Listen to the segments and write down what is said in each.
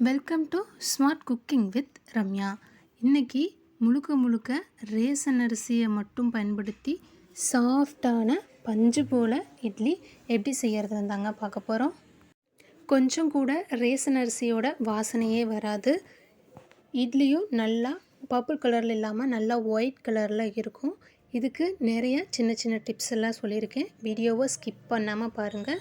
Welcome to smart cooking with Ramya இன்னைக்கு முழுக்க முழுக்க ரேசன் அரிசியை மட்டும் பயன்படுத்தி சாஃப்டான பஞ்சு போல் இட்லி எப்படி செய்கிறதுன்னு தாங்க பார்க்க போகிறோம் கொஞ்சம் கூட ரேசன் அரிசியோட வாசனையே வராது. இட்லியும் நல்லா பர்பிள் கலரில் இல்லாமல் நல்லா ஒயிட் கலரில் இருக்கும். இதுக்கு நிறைய சின்ன சின்ன டிப்ஸ் எல்லாம் சொல்லியிருக்கேன். வீடியோவை ஸ்கிப் பண்ணாமல் பாருங்கள்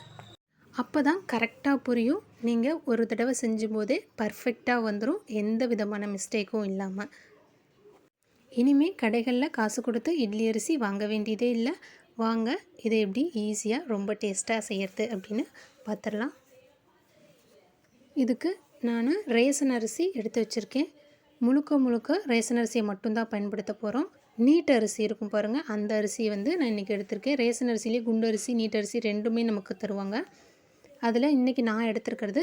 அப்போ தான் கரெக்டாக புரியும். நீங்கள் ஒரு தடவை செஞ்சும்போதே பர்ஃபெக்டாக வந்துடும் எந்த விதமான மிஸ்டேக்கும் இல்லாமல் இனிமேல் கடைகளில் காசு கொடுத்து இட்லி அரிசி வாங்க வேண்டியதே இல்லை. வாங்க இதை எப்படி ஈஸியாக ரொம்ப டேஸ்ட்டாக செய்யறது அப்படின்னு பார்த்துடலாம் இதுக்கு நான் ரேசன் அரிசி எடுத்து வச்சுருக்கேன். முழுக்க முழுக்க ரேசன் அரிசியை மட்டும்தான் பயன்படுத்த போகிறோம் நீட் அரிசி இருக்கும் பாருங்கள் அந்த அரிசியை வந்து நான் இன்றைக்கி எடுத்திருக்கேன். ரேசன் அரிசிலேயே குண்டு அரிசி நீட் அரிசி ரெண்டுமே நமக்கு தருவாங்க. அதில் இன்றைக்கி நான் எடுத்திருக்கிறது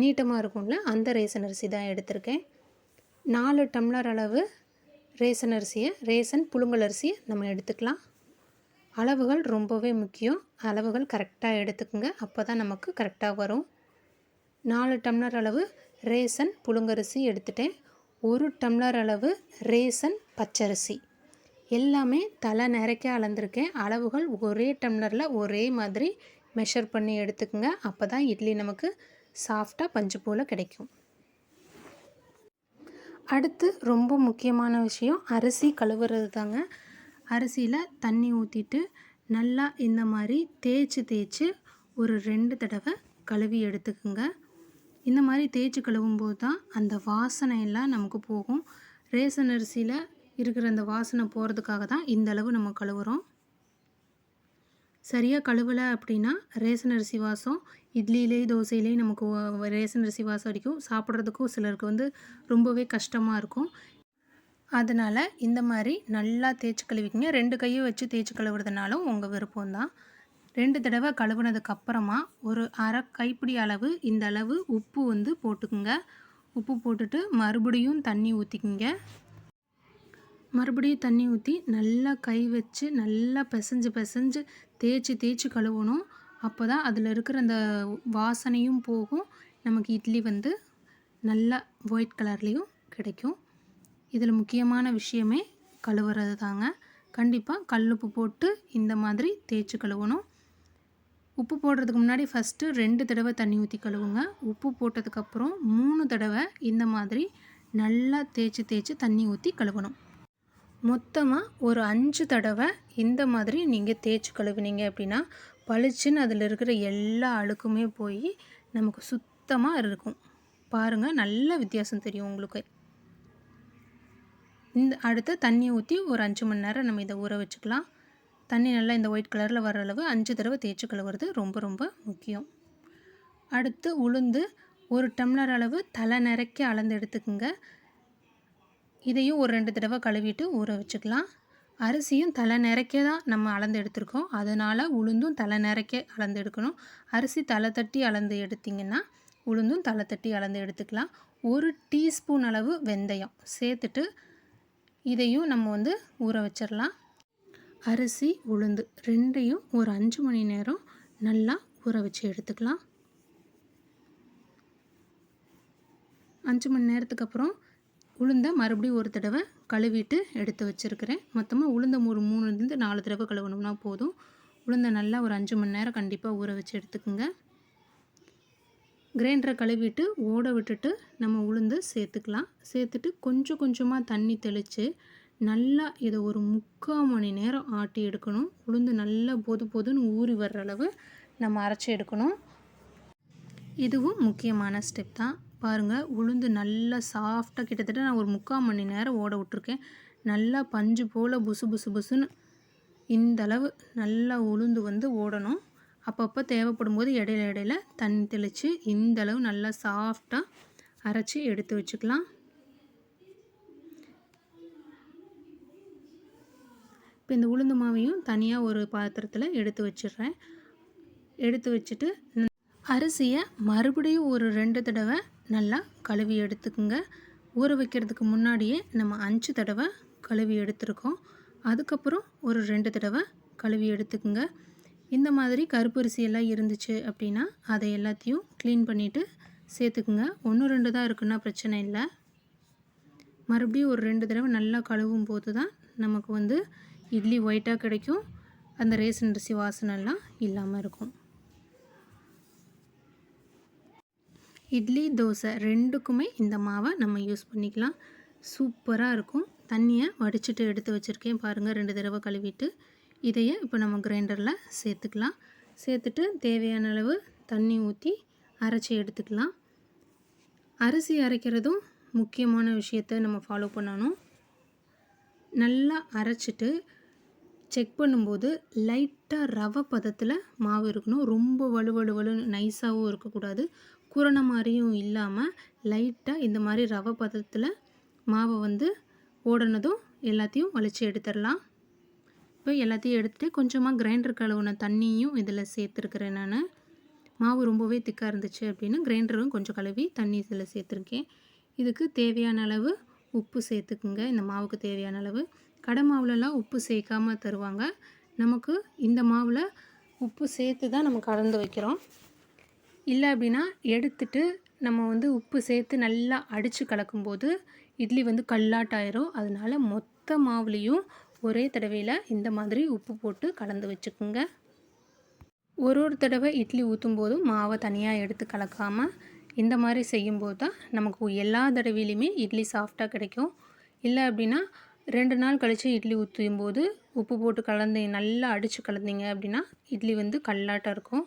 நீட்டமாக இருக்கும்ல அந்த ரேசன் அரிசி தான் எடுத்திருக்கேன். நாலு டம்ளர் அளவு ரேசன் அரிசியை ரேசன் புழுங்கல் அரிசியை நம்ம எடுத்துக்கலாம். அளவுகள் ரொம்பவே முக்கியம். அளவுகள் கரெக்டாக எடுத்துக்கோங்க அப்போ தான் நமக்கு கரெக்டாக வரும். நாலு டம்ளர் அளவு ரேசன் புழுங்கரிசி எடுத்துட்டேன். ஒரு டம்ளர் அளவு ரேசன் பச்சரிசி. எல்லாமே தலை நிறைக்க அளந்திருக்கேன். அளவுகள் ஒரே டம்ளரில் ஒரே மாதிரி மெஷர் பண்ணி எடுத்துக்கோங்க. அப்போ தான் இட்லி நமக்கு சாஃப்டாக பஞ்சு போல் கிடைக்கும். அடுத்து ரொம்ப முக்கியமான விஷயம் அரிசி கழுவுறது தாங்க அரிசியில் தண்ணி ஊற்றிட்டு நல்லா இந்த மாதிரி தேய்ச்சி தேய்ச்சி ஒரு ரெண்டு தடவை கழுவி எடுத்துக்குங்க. இந்த மாதிரி தேய்ச்சி கழுவும்போது தான் அந்த வாசனை எல்லாம் நமக்கு போகும். ரேசன் அரிசியில் இருக்கிற அந்த வாசனை போகிறதுக்காக தான் இந்த அளவு நம்ம கழுவுறோம். சரியாக கழுவலை அப்படின்னா ரேசன் அரிசி வாசம் இட்லியிலே தோசையிலே நமக்கு ரேசன் அரிசி வாசம் அடிக்கும். சாப்பிட்றதுக்கும் சிலருக்கு வந்து ரொம்பவே கஷ்டமாக இருக்கும். அதனால் இந்த மாதிரி நல்லா தேய்ச்சி கழுவிக்கிங்க. ரெண்டு கையும் வச்சு தேய்ச்சி கழுவுறதுனாலும் உங்கள் விருப்பம் தான். ரெண்டு தடவை கழுவுனதுக்கு அப்புறமா ஒரு அரை கைப்பிடி அளவு இந்த அளவு உப்பு வந்து போட்டுக்குங்க. உப்பு போட்டுட்டு மறுபடியும் தண்ணி ஊற்றிக்கிங்க மறுபடியும் தண்ணி ஊற்றி நல்லா கை வச்சு நல்லா பிசைஞ்சு பிசைஞ்சு தேய்ச்சி தேய்ச்சி கழுவணும். அப்போ தான் அதில் இருக்கிற அந்த வாசனையும் போகும். நமக்கு இட்லி வந்து நல்லா ஒயிட் கலர்லேயும் கிடைக்கும். இதில் முக்கியமான விஷயமே கழுவுறது தாங்க. கண்டிப்பாக கல்லுப்பு போட்டு இந்த மாதிரி தேய்ச்சி கழுவணும். உப்பு போடுறதுக்கு முன்னாடி ஃபஸ்ட்டு ரெண்டு தடவை தண்ணி ஊற்றி கழுவுங்க. உப்பு போட்டதுக்கப்புறம் மூணு தடவை இந்த மாதிரி நல்லா தேய்ச்சி தேய்ச்சி தண்ணி ஊற்றி கழுவணும். மொத்தமாக ஒரு அஞ்சு தடவை இந்த மாதிரி நீங்கள் தேய்ச்சி கழுவினீங்க அப்படின்னா பளிச்சுன்னு அதில் இருக்கிற எல்லா அழுக்குமே போய் நமக்கு சுத்தமாக இருக்கும். பாருங்கள் நல்ல வித்தியாசம் தெரியும் உங்களுக்கு. இந்த அடுத்து தண்ணி ஊற்றி ஒரு அஞ்சு மணி நேரம் நம்ம இதை ஊற வச்சுக்கலாம். தண்ணி நல்லா இந்த ஒயிட் கலரில் வர அளவு அஞ்சு தடவை தேய்ச்சி கழுவுறது ரொம்ப ரொம்ப முக்கியம். அடுத்து உளுந்து ஒரு டம்ளர் அளவு தலை நிறைக்க அளந்து எடுத்துக்கோங்க. இதையும் ஒரு ரெண்டு தடவை கழுவிட்டு ஊற வச்சுக்கலாம். அரிசியும் தலை நிறைக்க தான் நம்ம அளந்து எடுத்திருக்கோம். அதனால் உளுந்தும் தலை நிறைக்க அளந்து எடுக்கணும். அரிசி தலை தட்டி அளந்து எடுத்திங்கன்னா உளுந்தும் தலை தட்டி அளந்து எடுத்துக்கலாம். ஒரு டீஸ்பூன் அளவு வெந்தயம் சேர்த்துட்டு இதையும் நம்ம வந்து ஊற வச்சிடலாம். அரிசி உளுந்து ரெண்டையும் ஒரு அஞ்சு மணி நேரம் நல்லா ஊற வச்சு எடுத்துக்கலாம். அஞ்சு மணி நேரத்துக்கு அப்புறம் உளுந்தை மறுபடியும் ஒரு தடவை கழுவிட்டு எடுத்து வச்சுருக்கிறேன். மொத்தமாக உளுந்த ஒரு மூணுலேருந்து நாலு தடவை கழுவணும்னா போதும். உளுந்தை நல்லா ஒரு அஞ்சு மணி நேரம் கண்டிப்பாக ஊற வச்சு எடுத்துக்கோங்க. கிரைண்டரை கழுவிட்டு ஓட விட்டுட்டு நம்ம உளுந்து சேர்த்துக்கலாம். சேர்த்துட்டு கொஞ்சம் கொஞ்சமாக தண்ணி தெளித்து நல்லா இதை ஒரு முக்கால் மணி நேரம் ஆட்டி எடுக்கணும். உளுந்து நல்லா பொது பொதுன்னு ஊறி வர்ற அளவு நம்ம அரைச்சி எடுக்கணும். இதுவும் முக்கியமான ஸ்டெப் தான். பாருங்கள் உளுந்து நல்லா சாஃப்டாக கிட்டத்தட்ட நான் ஒரு முக்கால் மணி நேரம் ஓட விட்ருக்கேன் நல்லா பஞ்சு போல் புசு புசு புசுன்னு இந்தளவு நல்லா உளுந்து வந்து ஓடணும். அப்பப்போ தேவைப்படும் போது இடையில இடையில தண்ணி தெளித்து இந்த அளவு நல்லா சாஃப்டாக அரைச்சி எடுத்து வச்சுக்கலாம். இப்போ இந்த உளுந்து மாவையும் தனியாக ஒரு பாத்திரத்தில் எடுத்து வச்சிடுறேன். எடுத்து வச்சுட்டு அரிசியை மறுபடியும் ஒரு ரெண்டு தடவை நல்லா கழுவி எடுத்துக்குங்க. ஊற வைக்கிறதுக்கு முன்னாடியே நம்ம அஞ்சு தடவை கழுவி எடுத்துருக்கோம். அதுக்கப்புறம் ஒரு ரெண்டு தடவை கழுவி எடுத்துக்குங்க. இந்த மாதிரி கருப்பரிசி எல்லாம் இருந்துச்சு அப்படின்னா அதை எல்லாத்தையும் க்ளீன் பண்ணிவிட்டு சேர்த்துக்குங்க. ஒன்று ரெண்டு தான் இருக்குன்னா பிரச்சனை இல்லை. மறுபடியும் ஒரு ரெண்டு தடவை நல்லா கழுவும் போது தான் நமக்கு வந்து இட்லி ஒயிட்டாக கிடைக்கும். அந்த ரேசன் அரிசி வாசனைலாம் இல்லாமல் இருக்கும். இட்லி தோசை ரெண்டுக்குமே இந்த மாவை நம்ம யூஸ் பண்ணிக்கலாம். சூப்பராக இருக்கும். தண்ணியை வடிச்சிட்டு எடுத்து வச்சுருக்கேன் பாருங்கள் ரெண்டு தடவை கழுவிட்டு இதையே இப்போ நம்ம கிரைண்டரில் சேர்த்துக்கலாம். சேர்த்துட்டு தேவையான அளவு தண்ணி ஊற்றி அரைச்சி எடுத்துக்கலாம். அரிசி அரைக்கிறதும் முக்கியமான விஷயத்த நம்ம ஃபாலோ பண்ணணும். நல்லா அரைச்சிட்டு செக் பண்ணும்போது லைட்டாக ரவை பதத்தில் மாவு இருக்கணும். ரொம்ப வலு வலு வலு நைஸாகவும் இருக்கக்கூடாது. கூரண மாதிரியும் இல்லாமல் லைட்டாக இந்த மாதிரி ரவை பதத்தில் மாவை வந்து ஓடனதும் எல்லாத்தையும் வலிச்சு எடுத்துடலாம். இப்போ எல்லாத்தையும் எடுத்துகிட்டு கொஞ்சமாக கிரைண்டர் கழுவுன தண்ணியும் இதில் சேர்த்துருக்குறேன் நான். மாவு ரொம்பவே திக்காக இருந்துச்சு அப்படின்னு கிரைண்டரும் கொஞ்சம் கழுவி தண்ணி இதில் சேர்த்துருக்கேன். இதுக்கு தேவையான அளவு உப்பு சேர்த்துக்குங்க. இந்த மாவுக்கு தேவையான அளவு. கடை மாவுலலாம் உப்பு சேர்க்காம தருவாங்க. நமக்கு இந்த மாவில் உப்பு சேர்த்து தான் நம்ம கலந்து வைக்கிறோம். இல்லை அப்படின்னா எடுத்துட்டு நம்ம வந்து உப்பு சேர்த்து நல்லா அடித்து கலக்கும்போது இட்லி வந்து கல்லாட்டாயிரும். அதனால மொத்த மாவுலேயும் ஒரே தடவையில் இந்த மாதிரி உப்பு போட்டு கலந்து வச்சுக்கோங்க. ஒரு ஒரு தடவை இட்லி ஊற்றும் போதும் மாவை தனியாக எடுத்து கலக்காமல் இந்த மாதிரி செய்யும்போது தான் நமக்கு எல்லா தடவையிலையுமே இட்லி சாஃப்டாக கிடைக்கும். இல்லை அப்படின்னா ரெண்டு நாள் கழித்து இட்லி ஊற்றும் போது உப்பு போட்டு கலந்து நல்லா அடித்து கலந்தீங்க அப்படின்னா இட்லி வந்து கல்லாட்டம் இருக்கும்.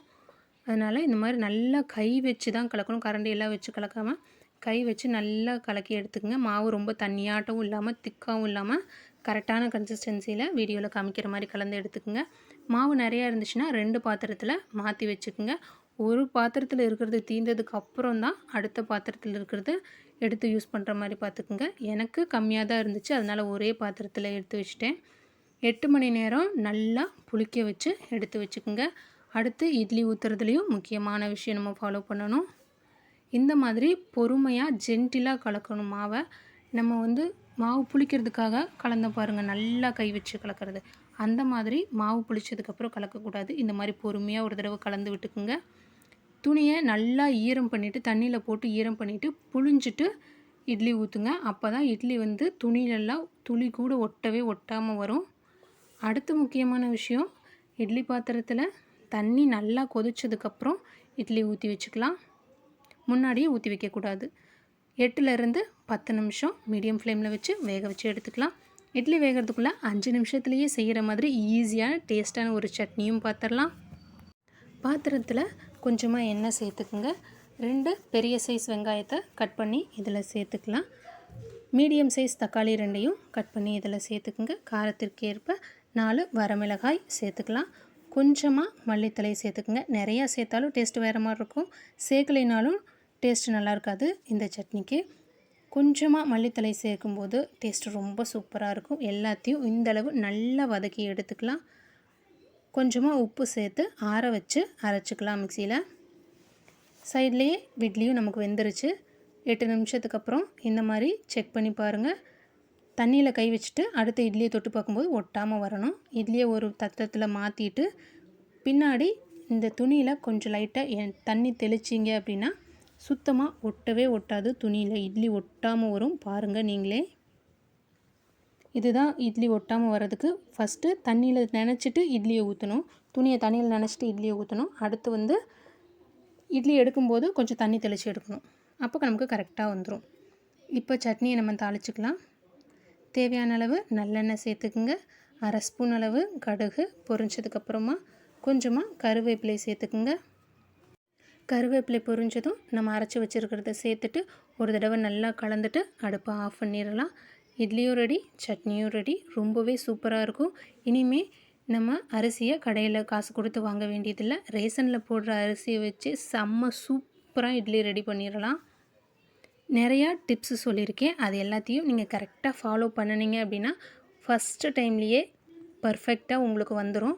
அதனால் இந்த மாதிரி நல்லா கை வச்சு தான் கலக்கணும். கரண்டி எல்லாம் வச்சு கலக்காமல் கை வச்சு நல்லா கலக்கி எடுத்துக்கங்க. மாவு ரொம்ப தண்ணியாட்டவும் இல்லாமல் திக்காகவும் இல்லாமல் கரெக்டான கன்சிஸ்டன்சியில் வீடியோவில் காமிக்கிற மாதிரி கலந்து எடுத்துக்கோங்க. மாவு நிறையா இருந்துச்சுன்னா ரெண்டு பாத்திரத்தில் மாற்றி வச்சுக்கோங்க. ஒரு பாத்திரத்தில் இருக்கிறது தீர்ந்ததுக்கு அப்புறம் தான் அடுத்த பாத்திரத்தில் இருக்கிறது எடுத்து யூஸ் பண்ணுற மாதிரி பார்த்துக்குங்க எனக்கு கம்மியாக தான் இருந்துச்சு. அதனால் ஒரே பாத்திரத்தில் எடுத்து வச்சுட்டேன். எட்டு மணி நேரம் நல்லா புளிக்க வச்சு எடுத்து வச்சுக்கோங்க. அடுத்து இட்லி ஊற்றுறதுலேயும் முக்கியமான விஷயம் நம்ம ஃபாலோ பண்ணணும். இந்த மாதிரி பொறுமையாக ஜென்டிலாக கலக்கணும் மாவை. நம்ம வந்து மாவு புளிக்கிறதுக்காக கலந்த பாருங்கள் நல்லா கை வச்சு கலக்கிறது. அந்த மாதிரி மாவு புளிச்சதுக்கப்புறம் கலக்கக்கூடாது. இந்த மாதிரி பொறுமையாக ஒரு தடவை கலந்து விட்டுக்குங்க. துணியை நல்லா ஈரம் பண்ணிவிட்டு தண்ணியில் போட்டு ஈரம் பண்ணிவிட்டு புழிஞ்சிட்டு இட்லி ஊற்றுங்க அப்போ தான் இட்லி வந்து துணியிலெல்லாம் துளி கூட ஒட்டவே ஒட்டாமல் வரும். அடுத்து முக்கியமான விஷயம் இட்லி பாத்திரத்தில் தண்ணி நல்லா கொதிச்சதுக்கப்புறம் இட்லி ஊற்றி வச்சுக்கலாம். முன்னாடியே ஊற்றி வைக்கக்கூடாது. எட்டுலேருந்து பத்து நிமிஷம் மீடியம் ஃப்ளேமில் வச்சு வேக வச்சு எடுத்துக்கலாம். இட்லி வேகிறதுக்குள்ளே அஞ்சு நிமிஷத்துலேயே செய்கிற மாதிரி ஈஸியான டேஸ்ட்டான ஒரு சட்னியும் பார்த்துடலாம் பாத்திரத்தில் கொஞ்சமாக எண்ணெய் சேர்த்துக்குங்க. ரெண்டு பெரிய சைஸ் வெங்காயத்தை கட் பண்ணி இதில் சேர்த்துக்கலாம். மீடியம் சைஸ் தக்காளி ரெண்டையும் கட் பண்ணி இதில் சேர்த்துக்குங்க. காரத்திற்கு ஏற்ப நாலு வரமிளகாய் சேர்த்துக்கலாம். கொஞ்சமாக மல்லித்தலையை சேர்த்துக்குங்க. நிறையா சேர்த்தாலும் டேஸ்ட் வேறு மாதிரி இருக்கும். சேர்க்கலைனாலும் டேஸ்ட் நல்லா இருக்காது இந்த சட்னிக்கு. கொஞ்சமாக மல்லித்தலை சேர்க்கும்போது டேஸ்ட் ரொம்ப சூப்பராக இருக்கும். எல்லாத்தையும் இந்தளவு நல்லா வதக்கி எடுத்துக்கலாம். கொஞ்சமாக உப்பு சேர்த்து ஆற வச்சு அரைச்சிக்கலாம் மிக்சியில். சைட்லேயே இட்லியும் நமக்கு வெந்துருச்சு. எட்டு நிமிஷத்துக்கு அப்புறம் இந்த மாதிரி செக் பண்ணி பாருங்கள் தண்ணியில் கை வச்சுட்டு அடுத்த இட்லியை தொட்டு பார்க்கும்போது ஒட்டாமல் வரணும். இட்லியை ஒரு தத்தத்தில் மாற்றிட்டு பின்னாடி இந்த துணியில் கொஞ்சம் லைட்டாக தண்ணி தெளிச்சிங்க அப்படின்னா சுத்தமாக ஒட்டவே ஒட்டாது. துணியில் இட்லி ஒட்டாமல் வரும். பாருங்கள் நீங்களே. இதுதான் இட்லி ஒட்டாமல் வர்றதுக்கு ஃபஸ்ட்டு தண்ணியில் நினச்சிட்டு இட்லியை ஊற்றணும் துணியை தண்ணியில் நினச்சிட்டு இட்லியை ஊற்றணும் அடுத்து வந்து இட்லி எடுக்கும்போது கொஞ்சம் தண்ணி தெளித்து எடுக்கணும். அப்போ நமக்கு கரெக்டாக வந்துடும் இப்போ சட்னியை நம்ம தாளிச்சிக்கலாம். தேவையான அளவு நல்லெண்ணெய் சேர்த்துக்குங்க. அரை ஸ்பூன் அளவு கடுகு பொரிஞ்சதுக்கப்புறமா கொஞ்சமாக கருவேப்பிலை சேர்த்துக்குங்க. கருவேப்பிலை பொரிஞ்சதும் நம்ம அரைச்சி வச்சுருக்கிறத சேர்த்துட்டு ஒரு தடவை நல்லா கலந்துட்டு அடுப்பை ஆஃப் பண்ணிடலாம். இட்லியும் ரெடி சட்னியும் ரெடி ரொம்பவே சூப்பராக இருக்கும். இனிமேல் நம்ம அரிசியை கடையில் காசு கொடுத்து வாங்க வேண்டியதில்லை. ரேஷனில் போடுற அரிசியை வச்சு செம்ம சூப்பராக இட்லி ரெடி பண்ணிடலாம். நிறையா டிப்ஸு சொல்லியிருக்கேன். அது எல்லாத்தையும் நீங்கள் கரெக்டாக ஃபாலோ பண்ணினீங்க அப்படின்னா ஃபஸ்ட்டு டைம்லேயே பர்ஃபெக்டாக உங்களுக்கு வந்துடும்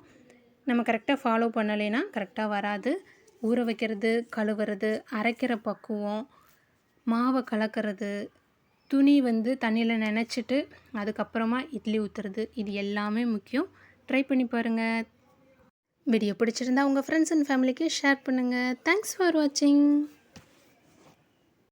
நம்ம கரெக்டாக ஃபாலோ பண்ணலைன்னா கரெக்டாக வராது. ஊற வைக்கிறது கழுவுறது அரைக்கிற பக்குவம் மாவை கலக்கிறது துணி வந்து தண்ணியில் நினச்சிட்டு அதுக்கப்புறமா இட்லி ஊற்றுறது இது எல்லாமே முக்கியம். ட்ரை பண்ணி பாருங்கள் வீடியோ பிடிச்சிருந்தா உங்கள் ஃப்ரெண்ட்ஸ் அண்ட் ஃபேமிலிக்கு ஷேர் பண்ணுங்கள் தேங்க்ஸ் ஃபார் வாட்சிங்